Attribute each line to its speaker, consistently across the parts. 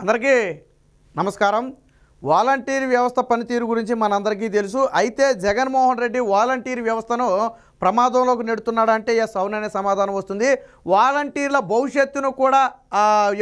Speaker 1: అందరికీ నమస్కారం. వాలంటీర్ వ్యవస్థ పనితీరు గురించి మనందరికీ తెలుసు. అయితే జగన్మోహన్ రెడ్డి వాలంటీర్ వ్యవస్థను ప్రమాదంలోకి నెడుతున్నాడంటే ఎస్ అవుననే సమాధానం వస్తుంది. వాలంటీర్ల భవిష్యత్తును కూడా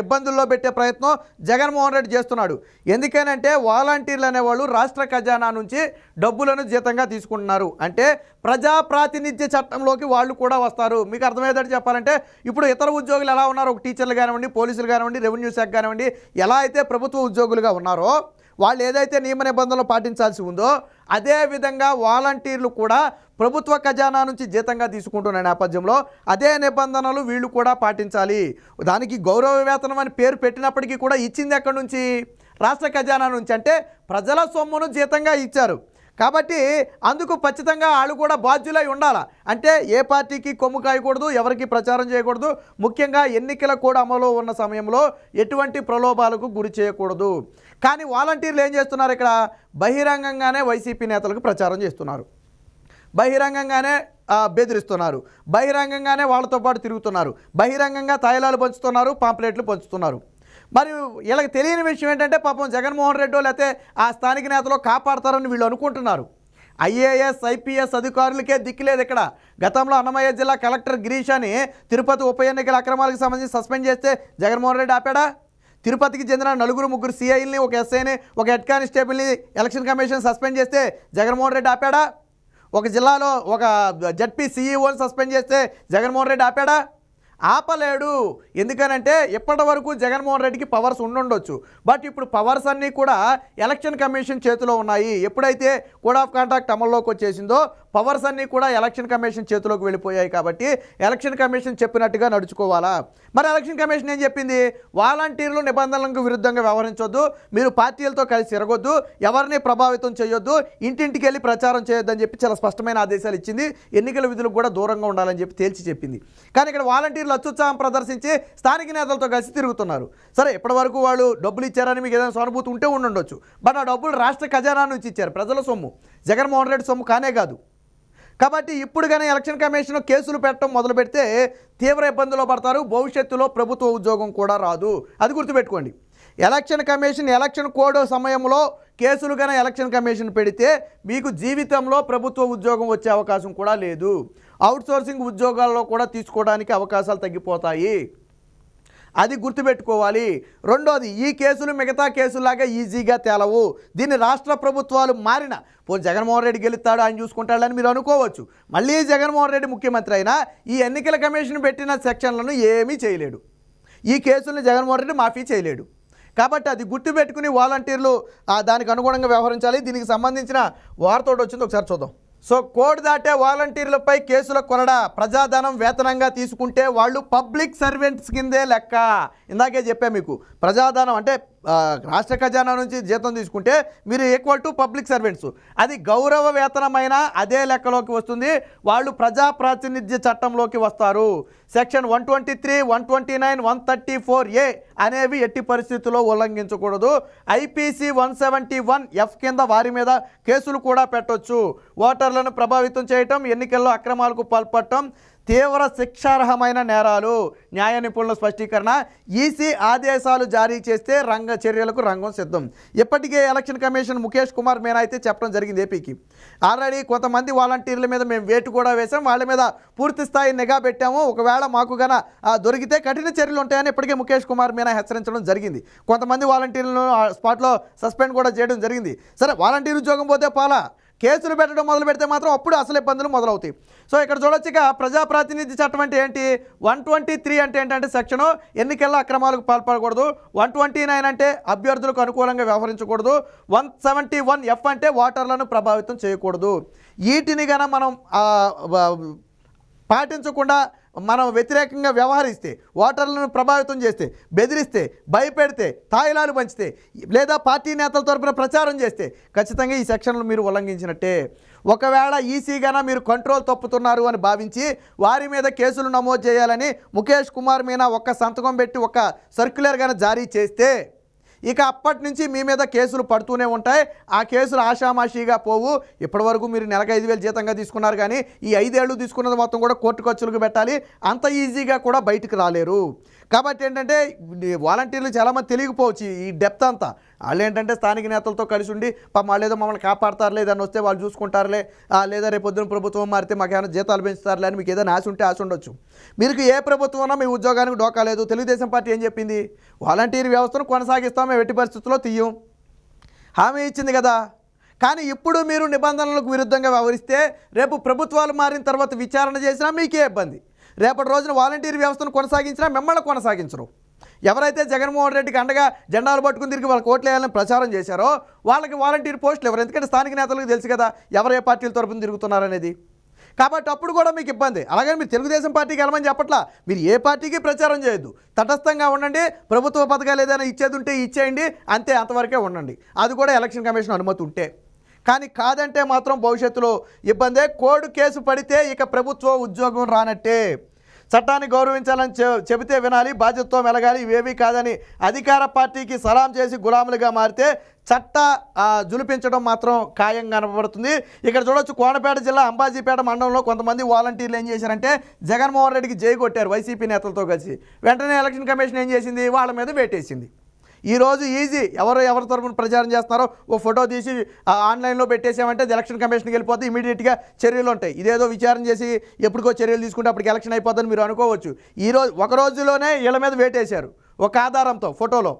Speaker 1: ఇబ్బందుల్లో పెట్టే ప్రయత్నం జగన్మోహన్ రెడ్డి చేస్తున్నాడు. ఎందుకనంటే వాలంటీర్లు అనేవాళ్ళు రాష్ట్ర ఖజానా నుంచి డబ్బులను జీతంగా తీసుకుంటున్నారు. అంటే ప్రజా ప్రాతినిధ్య చట్టంలోకి వాళ్ళు కూడా వస్తారు. మీకు అర్థమయ్యేటట్టు చెప్పాలంటే ఇప్పుడు ఇతర ఉద్యోగులు ఎలా ఉన్నారు? ఒక టీచర్లు కానివ్వండి పోలీసులు కానివ్వండి రెవెన్యూ శాఖ కానివ్వండి ఎలా అయితే ప్రభుత్వ ఉద్యోగులుగా ఉన్నారో వాళ్ళు ఏదైతే నియమ నిబంధనలు పాటించాల్సి ఉందో అదే విధంగా వాలంటీర్లు కూడా ప్రభుత్వ ఖజానా నుంచి జీతంగా తీసుకుంటున్న నేపథ్యంలో అదే నిబంధనలు వీళ్ళు కూడా పాటించాలి. దానికి గౌరవ వేతనం అని పేరు పెట్టినప్పటికీ కూడా ఇచ్చింది ఎక్కడి నుంచి? రాష్ట్ర ఖజానా నుంచి. అంటే ప్రజల సొమ్మును జీతంగా ఇచ్చారు. కాబట్టి అందుకు ఖచ్చితంగా వాళ్ళు కూడా బాధ్యులై ఉండాలా? అంటే ఏ పార్టీకి కొమ్ము కాయకూడదు ఎవరికి ప్రచారం చేయకూడదు ముఖ్యంగా ఎన్నికల కూడా అమలు ఉన్న సమయంలో ఎటువంటి ప్రలోభాలకు గురి చేయకూడదు. కానీ వాలంటీర్లు ఏం చేస్తున్నారు ఇక్కడ? బహిరంగంగానే వైసీపీ నేతలకు ప్రచారం చేస్తున్నారు. బహిరంగంగానే బెదిరిస్తున్నారు. బహిరంగంగానే వాళ్ళతో పాటు తిరుగుతున్నారు. బహిరంగంగా తాయిలాలు పంచుతున్నారు పాంప్లెట్లు పంచుతున్నారు. మరి వీళ్ళకి తెలియని విషయం ఏంటంటే పాపం జగన్మోహన్ రెడ్డి లేకపోతే ఆ స్థానిక నేతలో కాపాడతారని వీళ్ళు అనుకుంటున్నారు. ఐఏఎస్ ఐపీఎస్ అధికారులకే దిక్కులేదు ఇక్కడ. గతంలో అన్నమయ్య జిల్లా కలెక్టర్ గిరీష్ అని తిరుపతి ఉప ఎన్నికల అక్రమాలకు సంబంధించి సస్పెండ్ చేస్తే జగన్మోహన్ రెడ్డి ఆపాడా? తిరుపతికి చెందిన నలుగురు ముగ్గురు సీఐల్ని ఒక ఎస్ఐని ఒక హెడ్ కానిస్టేబుల్ని ఎలక్షన్ కమిషన్ సస్పెండ్ చేస్తే జగన్మోహన్ రెడ్డి ఆపాడా? ఒక జిల్లాలో ఒక జడ్పీ సీఈఓని సస్పెండ్ చేస్తే జగన్మోహన్ రెడ్డి ఆపాడా? ఆపలేడు. ఎందుకనంటే ఇప్పటి వరకు జగన్మోహన్ రెడ్డికి పవర్స్ ఉండుండొచ్చు. బట్ ఇప్పుడు పవర్స్ అన్నీ కూడా ఎలక్షన్ కమిషన్ చేతిలో ఉన్నాయి. ఎప్పుడైతే కోడ్ ఆఫ్ కాంటాక్ట్ అమల్లోకి వచ్చేసిందో పవర్స్ అన్నీ కూడా ఎలక్షన్ కమిషన్ చేతిలోకి వెళ్ళిపోయాయి కాబట్టి ఎలక్షన్ కమిషన్ చెప్పినట్టుగా నడుచుకోవాలా? మరి ఎలక్షన్ కమిషన్ ఏం చెప్పింది? వాలంటీర్లు నిబంధనలకు విరుద్ధంగా వ్యవహరించొద్దు. మీరు పార్టీలతో కలిసి తిరగొద్దు. ఎవరిని ప్రభావితం చేయొద్దు. ఇంటింటికి వెళ్ళి ప్రచారం చేయొద్దని చెప్పి చాలా స్పష్టమైన ఆదేశాలు ఇచ్చింది. ఎన్నికల విధులకు కూడా దూరంగా ఉండాలని చెప్పి తేల్చి చెప్పింది. కానీ ఇక్కడ వాలంటీర్లు అత్యుత్సాహం ప్రదర్శించి స్థానిక నేతలతో కలిసి తిరుగుతున్నారు. సరే ఇప్పటి వరకు వాళ్ళు డబ్బులు ఇచ్చారని మీకు ఏదైనా సానుభూతి ఉంటే ఉండొచ్చు బట్ ఆ డబ్బులు రాష్ట్ర ఖజానా నుంచి ఇచ్చారు. ప్రజల సొమ్ము. జగన్మోహన్ రెడ్డి సొమ్ము కానే కాదు. కాబట్టి ఇప్పుడు కానీ ఎలక్షన్ కమిషన్ కేసులు పెట్టడం మొదలు పెడితే తీవ్ర ఇబ్బందులో పడతారు. భవిష్యత్తులో ప్రభుత్వ ఉద్యోగం కూడా రాదు. అది గుర్తుపెట్టుకోండి. ఎలక్షన్ కమిషన్ ఎలక్షన్ కోడ్ సమయంలో కేసులు కానీ ఎలక్షన్ కమిషన్ పెడితే మీకు జీవితంలో ప్రభుత్వ ఉద్యోగం వచ్చే అవకాశం కూడా లేదు. అవుట్సోర్సింగ్ ఉద్యోగాల్లో కూడా తీసుకోవడానికి అవకాశాలు తగ్గిపోతాయి. అది గుర్తుపెట్టుకోవాలి. రెండోది ఈ కేసులు మిగతా కేసులాగా ఈజీగా తేలవు. దీన్ని రాష్ట్ర ప్రభుత్వాలు మారిన పోనీ జగన్మోహన్ రెడ్డి గెలుస్తాడు ఆయన చూసుకుంటాడని మీరు అనుకోవచ్చు. మళ్ళీ జగన్మోహన్ రెడ్డి ముఖ్యమంత్రి అయినా ఈ ఎన్నికల కమిషన్ పెట్టిన సెక్షన్లను ఏమీ చేయలేడు. ఈ కేసులను జగన్మోహన్ రెడ్డి మాఫీ చేయలేడు. కాబట్టి అది గుర్తుపెట్టుకుని వాలంటీర్లు దానికి అనుగుణంగా వ్యవహరించాలి. దీనికి సంబంధించిన వార్త ఒకటి వచ్చింది ఒకసారి చూద్దాం. సో కోడ్ దాటే వాలంటీర్లపై కేసుల కొరడ ప్రజాధనం వేతనంగా తీసుకుంటే వాళ్ళు పబ్లిక్ సర్వెంట్స్ కిందే లెక్క. ఇందాకే చెప్పా మీకు ప్రజాధనం అంటే రాష్ట్ర ఖజానా నుంచి జీతం తీసుకుంటే మీరు ఈక్వల్ టు పబ్లిక్ సర్వెంట్స్ అది గౌరవ వేతనమైన అదే లెక్కలోకి వస్తుంది. వాళ్ళు ప్రజా ప్రాతినిధ్య చట్టంలోకి వస్తారు. Section one twenty three one twenty nine one thirty four A అనేవి ఎట్టి పరిస్థితుల్లో ఉల్లంఘించకూడదు. IPC one seventy one F కింద వారి మీద కేసులు కూడా పెట్టొచ్చు. ఓటర్లను ప్రభావితం చేయటం ఎన్నికల్లో అక్రమాలకు పాల్పడటం తీవ్ర శిక్షార్హమైన నేరాలు న్యాయ నిపుణుల స్పష్టీకరణ ఈసీ ఆదేశాలు జారీ చేస్తే రంగ చర్యలకు రంగం సిద్ధం. ఇప్పటికే ఎలక్షన్ కమిషన్ ముఖేష్ కుమార్ మీనా అయితే చెప్పడం జరిగింది ఏపీకి. ఆల్రెడీ కొంతమంది వాలంటీర్ల మీద మేము వేటు కూడా వేసాం వాళ్ళ మీద పూర్తి స్థాయి నిఘా పెట్టాము. ఒకవేళ మాకు గన దొరికితే కఠిన చర్యలు ఉంటాయని ఇప్పటికే ముఖేష్ కుమార్ మీనా హెచ్చరించడం జరిగింది. కొంతమంది వాలంటీర్లను స్పాట్లో సస్పెండ్ కూడా చేయడం జరిగింది. సరే వాలంటీర్ ఉద్యోగం పోతే పాలా? కేసులు పెట్టడం మొదలు పెడితే మాత్రం అప్పుడు అసలు ఇబ్బందులు మొదలవుతాయి. సో ఇక్కడ చూడొచ్చు ఇక ప్రజాప్రాతినిధ్య చట్టం అంటే ఏంటి? వన్ ట్వంటీ త్రీ అంటే ఏంటంటే సెక్షను ఎన్నికల్లో అక్రమాలకు పాల్పడకూడదు. వన్ ట్వంటీ నైన్ అంటే అభ్యర్థులకు అనుకూలంగా వ్యవహరించకూడదు. వన్ సెవెంటీ వన్ ఎఫ్ అంటే ఓటర్లను ప్రభావితం చేయకూడదు. వీటిని గన మనం పాటించకుండా మనం వ్యతిరేకంగా వ్యవహరిస్తే ఓటర్లను ప్రభావితం చేస్తే బెదిరిస్తే భయపెడితే తాయిలాలు పంచితే లేదా పార్టీ నేతల తరపున ప్రచారం చేస్తే ఖచ్చితంగా ఈ సెక్షన్లు మీరు ఉల్లంఘించినట్టే. ఒకవేళ ఈసీగానే మీరు కంట్రోల్ తప్పుతున్నారు అని భావించి వారి మీద కేసులు నమోదు చేయాలని ముఖేష్ కుమార్ మీద ఒక్క సంతకం పెట్టి ఒక సర్క్యులర్గానే జారీ చేస్తే ఇక అప్పటి నుంచి మీ మీద కేసులు పడుతూనే ఉంటాయి. ఆ కేసులు ఆషామాషీగా పోవు. ఇప్పటివరకు మీరు నెలకు ఐదు వేలు జీతంగా తీసుకున్నారు కానీ ఈ ఐదేళ్ళు తీసుకున్నది మొత్తం కూడా కోర్టు ఖర్చులకు పెట్టాలి. అంత ఈజీగా కూడా బయటకు రాలేరు. కాబట్టి ఏంటంటే వాలంటీర్లు చాలామంది తెలియకపోవచ్చు ఈ- డెప్త్ అంతా. వాళ్ళు ఏంటంటే స్థానిక నేతలతో కలిసి ఉండి పాపం వాళ్ళు ఏదో మమ్మల్ని కాపాడతారులే దాన్ని వస్తే వాళ్ళు చూసుకుంటారులే లేదా రేపు ప్రభుత్వం మారితే మాకు ఏమైనా జీతాలు పెంచుతారులే అని మీకు ఏదైనా ఆశ ఉంటే ఆశ ఉండొచ్చు. మీకు ఏ ప్రభుత్వం ఉన్నా మీ ఉద్యోగానికి డోకా లేదు తెలుగుదేశం పార్టీ ఏం చెప్పింది? వాలంటీర్ వ్యవస్థను కొనసాగిస్తాం మేము ఎట్టి పరిస్థితుల్లో తీయం. హామీ ఇచ్చింది కదా. కానీ ఇప్పుడు మీరు నిబంధనలకు విరుద్ధంగా వ్యవహరిస్తే రేపు ప్రభుత్వాలు మారిన తర్వాత విచారణ చేసినా మీకే ఇబ్బంది. రేపటి రోజున వాలంటీర్ వ్యవస్థను కొనసాగించినా మిమ్మల్ని కొనసాగించరు. ఎవరైతే జగన్మోహన్ రెడ్డికి అండగా జెండాలు పట్టుకుని తిరిగి వాళ్ళకి ఓట్లు వేయాలని ప్రచారం చేశారో వాళ్ళకి వాలంటీర్ పోస్టులు ఎవరు? ఎందుకంటే స్థానిక నేతలకు తెలుసు కదా ఎవరు ఏ పార్టీల తరపున తిరుగుతున్నారనేది. కాబట్టి అప్పుడు కూడా మీకు ఇబ్బంది. అలాగే మీరు తెలుగుదేశం పార్టీకి వెళ్ళమని చెప్పట్లా. మీరు ఏ పార్టీకి ప్రచారం చేయొద్దు. తటస్థంగా ఉండండి. ప్రభుత్వ పథకాలు ఏదైనా ఇచ్చేది ఉంటే ఇచ్చేయండి. అంతే అంతవరకే ఉండండి. అది కూడా ఎలక్షన్ కమిషన్ అనుమతి ఉంటే. కానీ కాదంటే మాత్రం భవిష్యత్తులో ఇబ్బందే. కోడ్ కేసు పడితే ఇక ప్రభుత్వ ఉద్యోగం రానట్టే. చట్టాన్ని గౌరవించాలని చె- చెబితే వినాలి బాధ్యతతో మెలగాలి ఇవేవీ కాదని అధికార పార్టీకి సలాం చేసి గులాములుగా మారితే చట్ట జులిపించడం మాత్రం ఖాయంగా కనబడుతుంది ఇక్కడ చూడొచ్చు కోనపేట జిల్లా అంబాజీపేట మండలంలో కొంతమంది వాలంటీర్లు ఏం చేశారంటే జగన్మోహన్ రెడ్డికి జై కొట్టారు వైసీపీ నేతలతో కలిసి. వెంటనే ఎలక్షన్ కమిషన్ ఏం చేసింది? వాళ్ళ మీద వేటేసింది. ఈ రోజు ఈజీ. ఎవరు ఎవరి తరఫున ప్రచారం చేస్తున్నారో ఓ ఫోటో తీసి ఆ, ఆన్లైన్లో పెట్టేసామంటే అది ఎలక్షన్ కమిషన్కి వెళ్ళిపోతే ఇమీడియట్గా చర్యలు ఉంటాయి. ఇదేదో విచారణ చేసి ఎప్పటికో చర్యలు తీసుకుంటే అప్పటికి ఎలక్షన్ అయిపోతుందని మీరు అనుకోవచ్చు. ఈరోజు ఒక రోజులోనే వీళ్ళ మీద వేటేశారు. ఒక ఆధారంతో ఫోటోలో.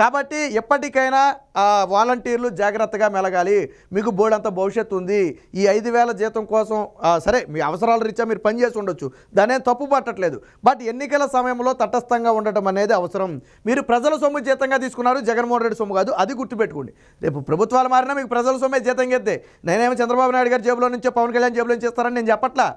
Speaker 1: కాబట్టి ఎప్పటికైనా వాలంటీర్లు జాగ్రత్తగా మెలగాలి. మీకు బోర్డంత భవిష్యత్తు ఉంది. ఈ ఐదు వేల జీతం కోసం సరే మీ అవసరాల రీత్యా మీరు పనిచేసి ఉండొచ్చు. దానేం తప్పు పట్టట్లేదు. బట్ ఎన్నికల సమయంలో తటస్థంగా ఉండటం అనేది అవసరం. మీరు ప్రజల సొమ్ము జీతంగా తీసుకున్నారు జగన్మోహన్ రెడ్డి సొమ్ము కాదు. అది గుర్తుపెట్టుకోండి. రేపు ప్రభుత్వాలు మారినా మీకు ప్రజల సొమ్మే జీతం ఎత్తే నేనేమో చంద్రబాబు నాయుడు గారి జేబులో నుంచో పవన్ కళ్యాణ్ జేబులో నుంచి ఇస్తారని నేను చెప్పట్లా?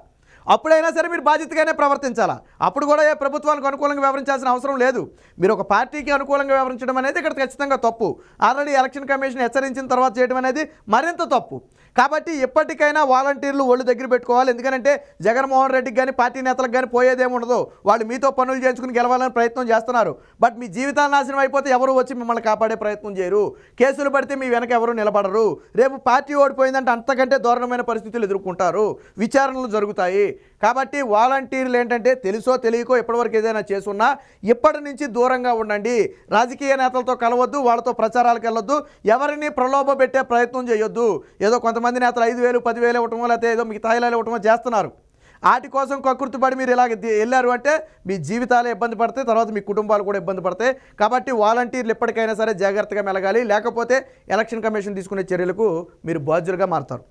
Speaker 1: అప్పుడైనా సరే మీరు బాధ్యతగానే ప్రవర్తించాలా? అప్పుడు కూడా ఏ ప్రభుత్వానికి అనుకూలంగా వ్యవహరించాల్సిన అవసరం లేదు. మీరు ఒక పార్టీకి అనుకూలంగా వ్యవహరించడం అనేది ఇక్కడ ఖచ్చితంగా తప్పు. ఆల్రెడీ ఎలక్షన్ కమిషన్ హెచ్చరించిన తర్వాత చేయడం అనేది మరింత తప్పు. కాబట్టి ఎప్పటికైనా వాలంటీర్లు ఒళ్ళు దగ్గర పెట్టుకోవాలి. ఎందుకంటే జగన్మోహన్ రెడ్డికి కానీ పార్టీ నేతలకు కానీ పోయేదేమి ఉండదు. వాళ్ళు మీతో పనులు చేయించుకుని గెలవాలని ప్రయత్నం చేస్తున్నారు. బట్ మీ జీవితాలు నాశనం అయిపోతే ఎవరు వచ్చి మిమ్మల్ని కాపాడే ప్రయత్నం చేయరు. కేసులు పడితే మీ వెనక ఎవరు నిలబడరు. రేపు పార్టీ ఓడిపోయిందంటే అంతకంటే దారుణమైన పరిస్థితులు ఎదుర్కొంటారు. విచారణలు జరుగుతాయి. కాబట్టి వాలంటీర్లు ఏంటంటే తెలుసో తెలియకో ఇప్పటివరకు ఏదైనా చేసున్నా ఇప్పటి నుంచి దూరంగా ఉండండి. రాజకీయ నేతలతో కలవద్దు వాళ్ళతో ప్రచారాలకు వెళ్ళొద్దు ఎవరిని ప్రలోభ పెట్టే ప్రయత్నం చేయొద్దు. ఏదో కొంతమంది నేతలు ఐదు వేలు పదివేలు ఇవ్వటమో లేకపోతే ఏదో మీకు తాయిలాలు ఇవ్వటమో చేస్తున్నారు. వాటి కోసం కకృతిపడి మీరు ఇలాగ వెళ్ళారు అంటే మీ జీవితాలే ఇబ్బంది పడతాయి తర్వాత మీ కుటుంబాలు కూడా ఇబ్బంది పడతాయి. కాబట్టి వాలంటీర్లు ఎప్పటికైనా సరే జాగ్రత్తగా మెలగాలి. లేకపోతే ఎలక్షన్ కమిషన్ తీసుకునే చర్యలకు మీరు బాధ్యులుగా మారుతారు.